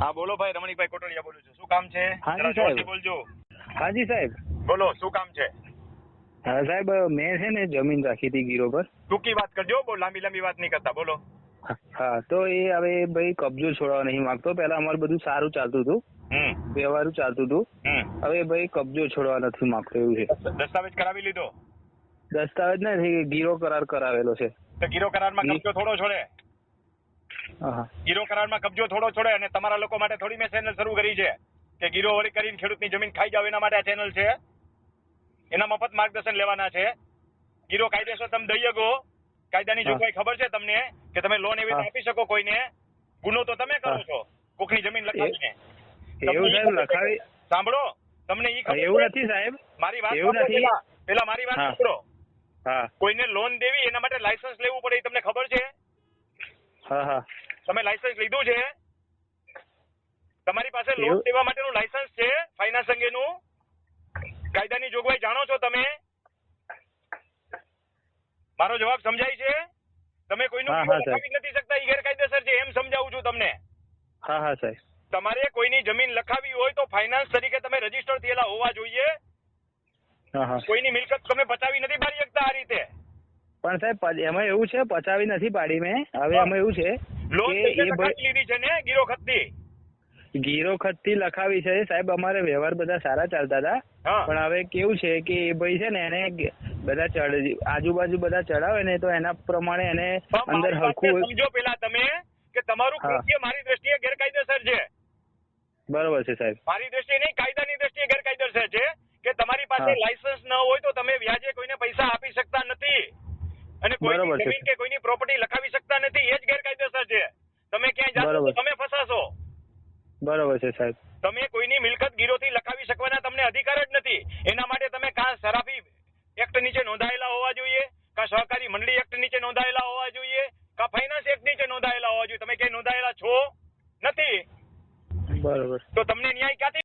હા બોલો ભાઈ રમણીકભાઈ કોટડિયા બોલું છું. શું કામ છે? હાજી સાહેબ. બોલજો. હાજી સાહેબ. બોલો શું કામ છે? હા સાહેબ મેં છે ને જમીન રાખી હતી ગીરો પર. ટૂંકી વાત કરજો બહુ લાંબી લાંબી વાત નહીં કરતા બોલો. હા તો એ હવે ભાઈ કબજો છોડવા નહીં માંગતો. પહેલા અમારું બધું સારું ચાલતું હતું. વ્યવહારું ચાલતું હતું. હવે ભાઈ કબજો છોડવા નથી માંગતો એવું છે. દસ્તાવેજ કરાવી લીધો? દસ્તાવેજ નથી ગીરો કરાર કરાવેલો છે. તો ગીરો કરારમાં માં કબજો થોડો છોડે? ગીરો કરારમાં કબજો થોડો છોડે અને તમારા લોકો માટે થોડી મેં ચેનલ શરૂ કરી છે કે ગીરો વળી કરીને ખેડૂતની જમીન ખાઈ જાવ એના માટે આ ચેનલ છે. એના મફત માર્ગદર્શન લેવાના છે. ગીરો કાયદેસર તમે દઈ શકો. કાયદાની જોગવાઈ ખબર છે તમને કે તમે લોન એવી આપી શકો કોઈને ગુનો તો તમે કરો છો. કોકની જમીન લખાવીને. એવું સાહેબ લખાવી સાંભળો તમને ઈ ખબર એવું નથી સાહેબ. મારી વાત એવું નથી. પેલા મારી વાત. સાંભળો. હા. કોઈને લોન દેવી એના માટે લાયસન્સ લેવું પડે એ તમને ખબર છે? હા હા. તમે લાયસન્સ લીધું છે. તમારી પાસે લોન લેવા માટેનું લાયસન્સ છે ફાઇનાન્સ અંગેનું. કાયદાની જોગવાઈ જાણો છો તમે? મારો જવાબ સમજાય છે? તમે કોઈનું. લખાવી નથી શકતા એ ગેરકાયદેસર છે એમ સમજાવું છું તમને. હા હા સાહેબ. તમારે કોઈની જમીન લખાવી હોય તો ફાઇનાન્સ તરીકે તમે રજિસ્ટર થયેલા હોવા જોઈએ. કોઈની મિલકત તમે પચાવી નથી પાડી શકતા આ રીતે. પણ સાહેબ એમાં એવું છે પચાવી નથી પાડી મેં. હવે. એમાં એવું છે લોન લીધી છે ને ગીરો ખતની ગીરો ખતથી લખાવી છે સાહેબ અમારે વ્યવહાર બધા સારા ચાલતા હતા. પણ હવે કેવું છે કે એ ભાઈ છે ને એને બધા ચડ આજુબાજુ બધા ચડાવે ને તો એના પ્રમાણે એને અંદર હરખું સમજો પેલા તમે કે તમારું કૃત્ય મારી દ્રષ્ટિએ ગેરકાયદેસર છે. બરોબર છે સાહેબ. મારી દ્રષ્ટિએ નહીં કાયદાની દ્રષ્ટિએ ગેરકાયદેસર છે કે તમારી પાસે. લાયસન્સ ન હોય તો તમે વ્યાજે કોઈને પૈસા આપી શકતા નથી. અને બરોબર કોઈની. જમીન કે કોઈની પ્રોપર્ટી લખાવી શકતા નથી એ જ ગેરકાયદેસર છે તમે ક્યાંય જાશો તો બરોબર. તમે ફસાશો બરોબર છે સાહેબ. તમે કોઈની મિલકત ગીરોથી લખાવી શકવાના તમને અધિકાર જ નથી. એના માટે તમે કાં સરાફી એક્ટ નીચે નોંધાયેલા હોવા જોઈએ? કાં સહકારી મંડળી એક્ટ નીચે નોંધાયેલા હોવા જોઈએ? કાં ફાઇનાન્સ એક્ટ નીચે નોંધાયેલા હોવા જોઈએ? તમે ક્યાંય નોંધાયેલા છો? નથી? બરોબર. તો તમને ન્યાય ક્યાંથી